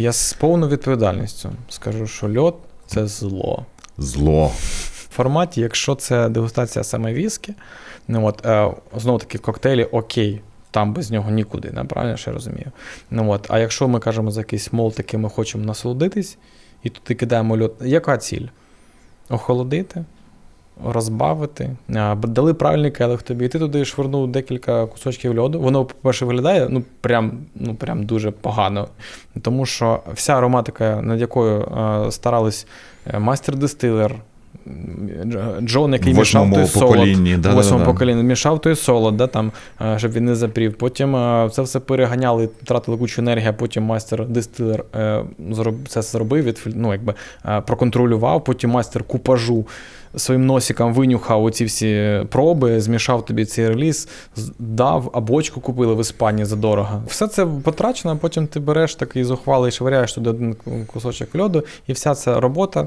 Я з повною відповідальністю скажу, що льод це зло. Зло. В форматі, якщо це дегустація саме віскі, ну от е, знову таки коктейлі окей. Там без нього нікуди, не, правильно я розумію. Ну, от, а якщо ми кажемо за якийсь молот, який ми хочемо насолодитись, і туди кидаємо льод, яка ціль? Охолодити, розбавити, дали правильний келих тобі, і ти туди швирнув декілька кусочків льоду. Воно, по-перше, виглядає ну, прям, ну, прям дуже погано. Тому що вся ароматика, над якою старались е, майстер-дистилер, м, Дж- Джон, який мішав той солод, поколінні, в да-да-да. поколінні, мішав той солод, да, там, е, щоб він не запрів. Потім е, це все переганяли, тратили кучу енергії, а потім майстер-дистилер е, це зробив, ну, якби, проконтролював, потім майстер купажу своїм носиком винюхав оці всі проби, змішав тобі цей реліз, дав, а бочку купили в Іспанії задорого. Все це потрачено, а потім ти береш такий зухвалий, швиряєш туди один кусочок льоду, і вся ця робота